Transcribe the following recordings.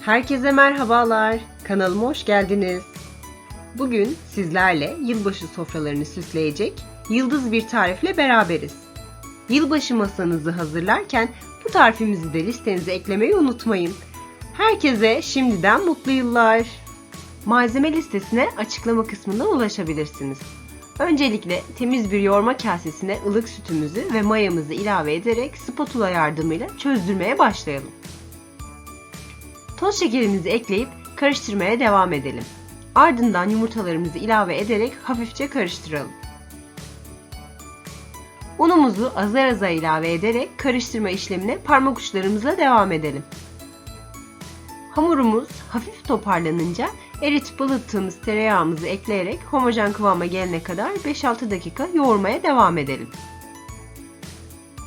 Herkese merhabalar. Kanalıma hoş geldiniz. Bugün sizlerle yılbaşı sofralarını süsleyecek yıldız bir tarifle beraberiz. Yılbaşı masanızı hazırlarken bu tarifimizi de listenize eklemeyi unutmayın. Herkese şimdiden mutlu yıllar. Malzeme listesine açıklama kısmından ulaşabilirsiniz. Öncelikle temiz bir yoğurma kasesine ılık sütümüzü ve mayamızı ilave ederek spatula yardımıyla çözdürmeye başlayalım. Toz şekerimizi ekleyip karıştırmaya devam edelim. Ardından yumurtalarımızı ilave ederek hafifçe karıştıralım. Unumuzu azar azar ilave ederek karıştırma işlemine parmak uçlarımızla devam edelim. Hamurumuz hafif toparlanınca eritip ılıttığımız tereyağımızı ekleyerek homojen kıvama gelene kadar 5-6 dakika yoğurmaya devam edelim.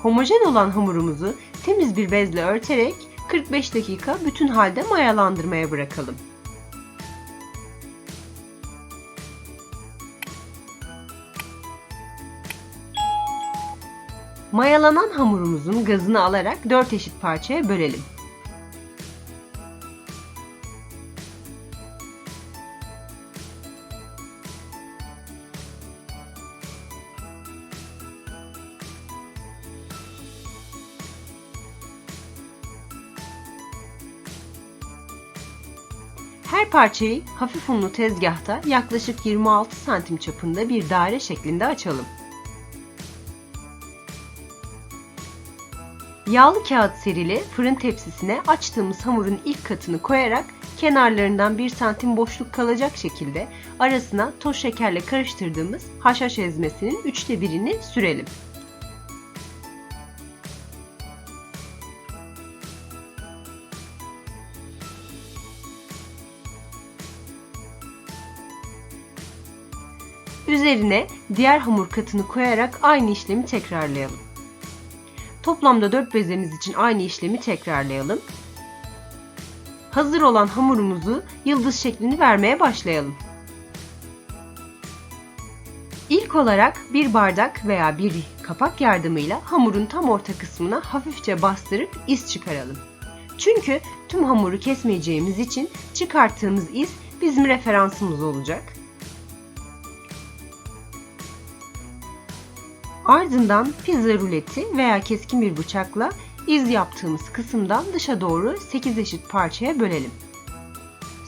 Homojen olan hamurumuzu temiz bir bezle örterek 45 dakika bütün halde mayalandırmaya bırakalım. Mayalanan hamurumuzun gazını alarak 4 eşit parçaya bölelim. Her parçayı hafif unlu tezgahta yaklaşık 26 santim çapında bir daire şeklinde açalım. Yağlı kağıt serili fırın tepsisine açtığımız hamurun ilk katını koyarak kenarlarından 1 santim boşluk kalacak şekilde arasına toz şekerle karıştırdığımız haşhaş ezmesinin üçte birini sürelim. Üzerine diğer hamur katını koyarak aynı işlemi tekrarlayalım. Toplamda 4 bezemiz için aynı işlemi tekrarlayalım. Hazır olan hamurumuzu yıldız şeklini vermeye başlayalım. İlk olarak bir bardak veya bir kapak yardımıyla hamurun tam orta kısmına hafifçe bastırıp iz çıkaralım. Çünkü tüm hamuru kesmeyeceğimiz için çıkarttığımız iz bizim referansımız olacak. Ardından pizza ruleti veya keskin bir bıçakla iz yaptığımız kısımdan dışa doğru 8 eşit parçaya bölelim.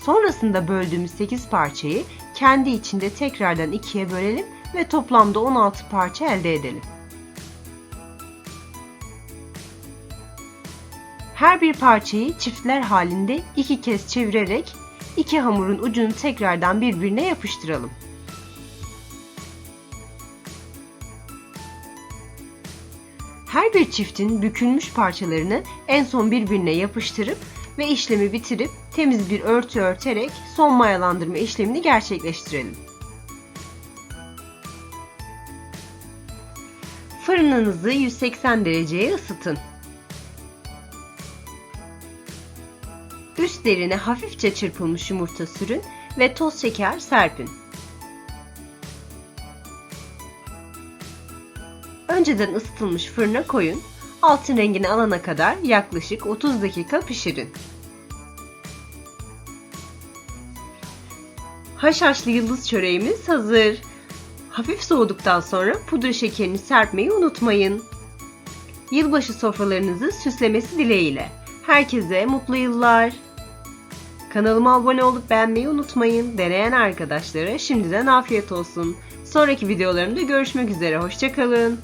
Sonrasında böldüğümüz 8 parçayı kendi içinde tekrardan ikiye bölelim ve toplamda 16 parça elde edelim. Her bir parçayı çiftler halinde iki kez çevirerek iki hamurun ucunu tekrardan birbirine yapıştıralım. Her bir çiftin bükülmüş parçalarını en son birbirine yapıştırıp ve işlemi bitirip temiz bir örtü örterek son mayalandırma işlemini gerçekleştirelim. Fırınınızı 180 dereceye ısıtın. Üstlerine hafifçe çırpılmış yumurta sürün ve toz şeker serpin. Önceden ısıtılmış fırına koyun. Altın rengini alana kadar yaklaşık 30 dakika pişirin. Haşhaşlı yıldız çöreğimiz hazır. Hafif soğuduktan sonra pudra şekerini serpmeyi unutmayın. Yılbaşı sofralarınızı süslemesi dileğiyle. Herkese mutlu yıllar. Kanalıma abone olup beğenmeyi unutmayın. Deneyen arkadaşlara şimdiden afiyet olsun. Sonraki videolarımda görüşmek üzere. Hoşçakalın.